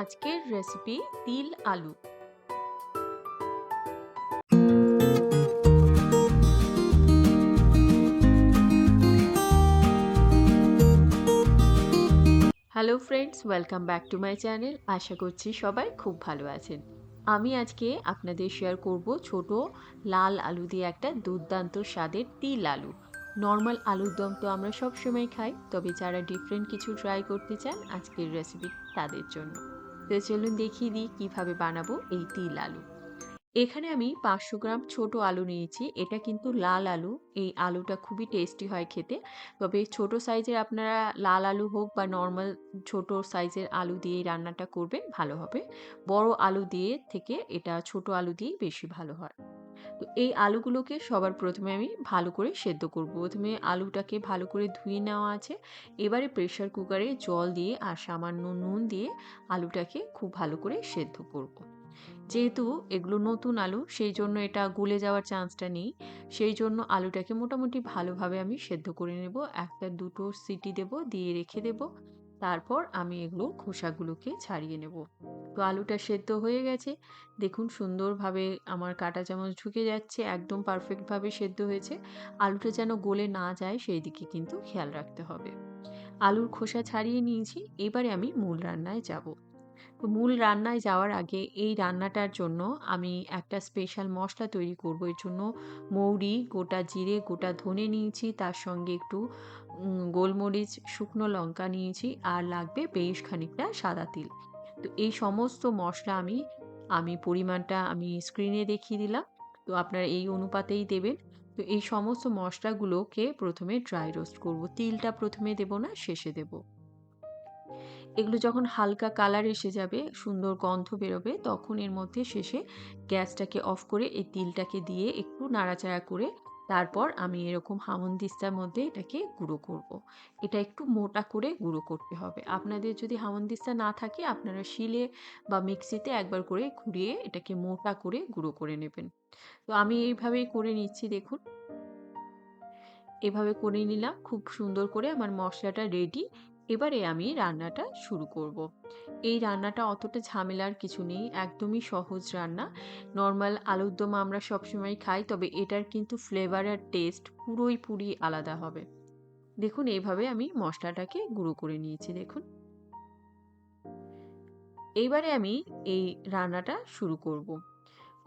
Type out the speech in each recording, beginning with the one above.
আজকের রেসিপি তিল আলু। Hello friends welcome back to my channel আশা করছি সবাই খুব ভালো আছেন। আমি আজকে আপনাদের শেয়ার করব ছোট লাল আলু দিয়ে একটা দুর্দান্ত স্বাদের তিল আলু। নর্মাল আলুর দম তো আমরা সব সময় খাই, তবে যারা ডিফারেন্ট কিছু ট্রাই করতে চান আজকের রেসিপি তাদের জন্য। তো চলুন দেখিয়ে দিই কীভাবে বানাবো এই তিল আলু। এখানে আমি পাঁচশো গ্রাম ছোট আলু নিয়েছি। এটা কিন্তু লাল আলু। এই আলুটা খুবই টেস্টি হয় খেতে। তবে ছোট সাইজের আপনারা লাল আলু হোক বা নর্মাল ছোট সাইজের আলু দিয়ে রান্নাটা করবেন, ভালো হবে। বড় আলু দিয়ে থেকে এটা ছোট আলু দিয়েই বেশি ভালো হয়। তো এই আলুগুলোকে সবার প্রথমে আমি ভালো করে সেদ্ধ করব। প্রথমে আলুটাকে ভালো করে ধুয়ে নেওয়া আছে। এবারে প্রেশার কুকারে জল দিয়ে আর সামান্য নুন দিয়ে আলুটাকে খুব ভালো করে সেদ্ধ করব। যেহেতু এগুলো নতুন আলু, সেই জন্য এটা গলে যাওয়ার চান্সটা নেই। সেই জন্য আলুটাকে মোটামুটি ভালোভাবে আমি সেদ্ধ করে নেব। একটা দুটো সিটি দেব, দিয়ে রেখে দেব। তারপর আমি এগুলো খোসাগুলোকে ছাড়িয়ে নেব। তো আলুটা সেদ্ধ হয়ে গেছে। দেখুন সুন্দরভাবে আমার কাটা চামচ ঢুকে যাচ্ছে, একদম পারফেক্টভাবে সেদ্ধ হয়েছে। আলুটা যেন গলে না যায়, সেই দিকে কিন্তু খেয়াল রাখতে হবে। আলুর খোসা ছাড়িয়ে নিয়েছি। এবারে আমি মূল রান্নায় যাব। মূল রান্নায় যাওয়ার আগে এই রান্নাটার জন্য আমি একটা স্পেশাল মশলা তৈরি করব। এর জন্য মৌরি, গোটা জিরে, গোটা ধনে নিয়েছি, তার সঙ্গে একটু গোলমরিচ, শুকনো লঙ্কা নিয়েছি, আর লাগবে বেশ খানিকটা সাদা তিল। তো এই সমস্ত মশলা আমি আমি পরিমাণটা আমি স্ক্রিনে দেখিয়ে দিলাম। তো আপনারা এই অনুপাতেই দেবেন। তো এই সমস্ত মশলাগুলোকে প্রথমে ড্রাই রোস্ট করব। তিলটা প্রথমে দেব না, শেষে দেব। এগুলো যখন হালকা কালার এসে যাবে, সুন্দর গন্ধ বেরোবে, তখন এর মধ্যে শেষে গ্যাসটাকে অফ করে এই তিলটাকে দিয়ে একটু নাড়াচাড়া করে তারপর আমি এরকম হামনদিস্তার মধ্যে এটাকে গুঁড়ো করব। এটা একটু মোটা করে গুঁড়ো করতে হবে। আপনাদের যদি হামনদিস্তা না থাকে, আপনারা শিলে বা মিক্সিতে একবার করে ঘুরিয়ে এটাকে মোটা করে গুঁড়ো করে নেবেন। তো আমি এইভাবেই করে নিচ্ছি, দেখুন। এভাবে করে নিলাম। খুব সুন্দর করে আমার মশলাটা রেডি এবারে আমি রান্নাটা শুরু করব। এই রান্নাটা অতটা ঝামেলার কিছু নেই, একদমই সহজ রান্না নর্মাল আলুর দম আমরা সবসময় খাই, তবে এটার কিন্তু ফ্লেভার আর টেস্ট পুরোই পুরি আলাদা হবে দেখুন এইভাবে আমি মশলাটাকে গুঁড়ো করে নিয়েছি, দেখুন এইবারে আমি এই রান্নাটা শুরু করব।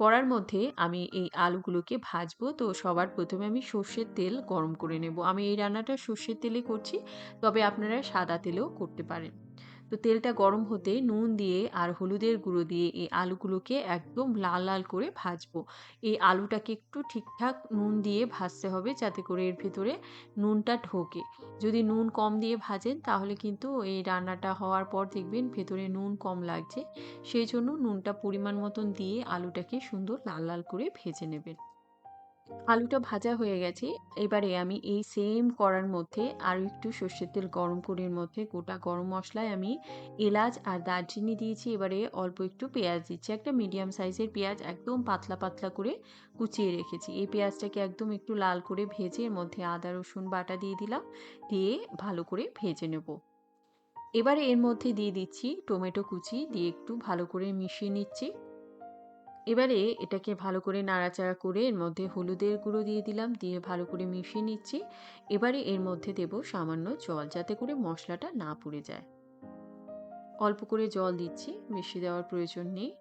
কড়ার মধ্যে আমি এই আলুগুলোকে ভাজবো। তো সবার প্রথমে আমি সর্ষের তেল গরম করে নেব। আমি এই রান্নাটা সর্ষের তেলে করছি। তবে আপনারা সাদা তেলেও করতে পারেন। তো তেলটা গরম হতে নুন দিয়ে আর হলুদের গুঁড়ো দিয়ে এই আলুগুলোকে একদম লাল লাল করে ভাজবো। এই আলুটাকে একটু ঠিকঠাক নুন দিয়ে ভাজতে হবে যাতে করে এর ভেতরে নুনটা ঢোকে। যদি নুন কম দিয়ে ভাজেন তাহলে কিন্তু এই রান্নাটা হওয়ার পর দেখবেন ভেতরে নুন কম লাগছে। সেই জন্য নুনটা পরিমাণ মতন দিয়ে আলুটাকে সুন্দর লাল লাল করে ভেজে নেবেন। আলুটা ভাজা হয়ে গেছে। এবারে আমি এই সেম করার মধ্যে আরও একটু সর্ষের তেল গরম করে মধ্যে গোটা গরম মশলায় আমি এলাচ আর দারচিনি দিয়েছি। এবারে অল্প একটু পেঁয়াজ দিচ্ছি। একটা মিডিয়াম সাইজের পেঁয়াজ একদম পাতলা পাতলা করে কুচিয়ে রেখেছি। এই পেঁয়াজটাকে একদম একটু লাল করে ভেজে এর মধ্যে আদা, রসুন বাটা দিয়ে দিলাম। দিয়ে ভালো করে ভেজে নেব। এবারে এর মধ্যে দিয়ে দিচ্ছি টমেটো কুচি। দিয়ে একটু ভালো করে মিশিয়ে নিচ্ছি। এবারে এটাকে ভালো করে নাড়াচাড়া করে এর মধ্যে হলুদের গুঁড়ো দিয়ে দিলাম, দিয়ে ভালো করে মিশিয়ে নিচ্ছি। এবারে এর মধ্যে দেব সামান্য জল যাতে করে মশলাটা না পুড়ে যায়। অল্প করে জল দিচ্ছি বেশি দেওয়ার প্রয়োজন নেই।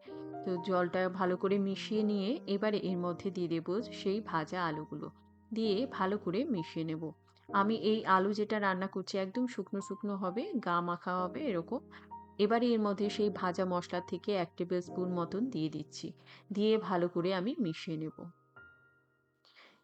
তো জলটা ভালো করে মিশিয়ে নিয়ে এবারে এর মধ্যে দিয়ে দেবো সেই ভাজা আলুগুলো। দিয়ে ভালো করে মিশিয়ে নেব। আমি এই আলু যেটা রান্না করছি একদম শুকনো শুকনো হবে, গা মাখা হবে এরকম। এবারে এর মধ্যে সেই ভাজা মশলা থেকে এক টেবিল স্পুন মতন দিয়ে দিচ্ছি। দিয়ে ভালো করে আমি মিশিয়ে নেব।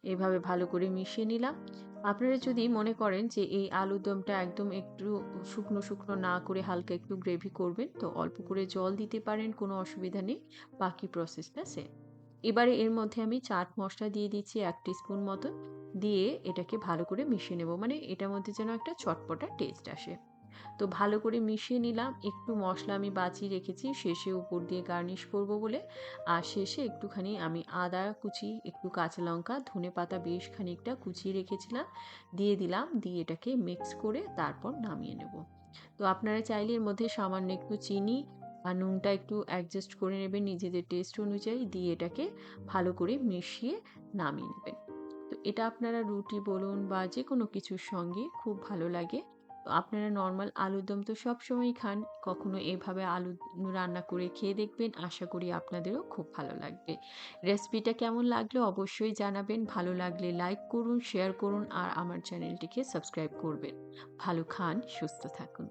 এভাবে ভালো করে মিশিয়ে নিলাম। আপনারা যদি মনে করেন যে এই আলুর দমটা একদম একটু শুকনো শুকনো না করে হালকা একটু গ্রেভি করবেন, তো অল্প করে জল দিতে পারেন, কোনো অসুবিধা নেই। বাকি প্রসেসটা সেম। এবারে এর মধ্যে আমি চাট মশলা দিয়ে দিচ্ছি এক স্পুন মতন। দিয়ে এটাকে ভালো করে মিশিয়ে নেব। মানে এটার মধ্যে যেন একটা চটপটা টেস্ট আসে। তো ভালো করে মিশিয়ে নিলাম। একটু মশলা আমি বাঁচিয়ে রেখেছি। শেষে উপর দিয়ে গার্নিশ করব বলে। আর শেষে একটুখানি আমি আদা কুচি, একটু কাঁচা লঙ্কা, ধনে পাতা বেশ খানিকটা কুচিয়ে রেখেছিলাম। দিয়ে দিলাম, দিয়ে এটাকে মিক্স করে তারপর নামিয়ে নেব। তো আপনারা চাইলে এর মধ্যে সামান্য একটু চিনি আর নুনটা একটু অ্যাডজাস্ট করে নেবেন নিজেদের টেস্ট অনুযায়ী। দিয়ে এটাকে ভালো করে মিশিয়ে নামিয়ে নেবেন। তো এটা আপনারা রুটি বলুন বা যে কোনো কিছুর সঙ্গে খুব ভালো লাগে। আপনারা নর্মাল আলুর দম তো সবসময়ই খান। কখনো এভাবে আলু রান্না করে খেয়ে দেখবেন, আশা করি আপনাদেরও খুব ভালো লাগবে। রেসিপিটা কেমন লাগল অবশ্যই জানাবেন। ভালো লাগলে লাইক করুন শেয়ার করুন আর আমার চ্যানেলটিকে সাবস্ক্রাইব করবেন। ভালো খান, সুস্থ থাকুন।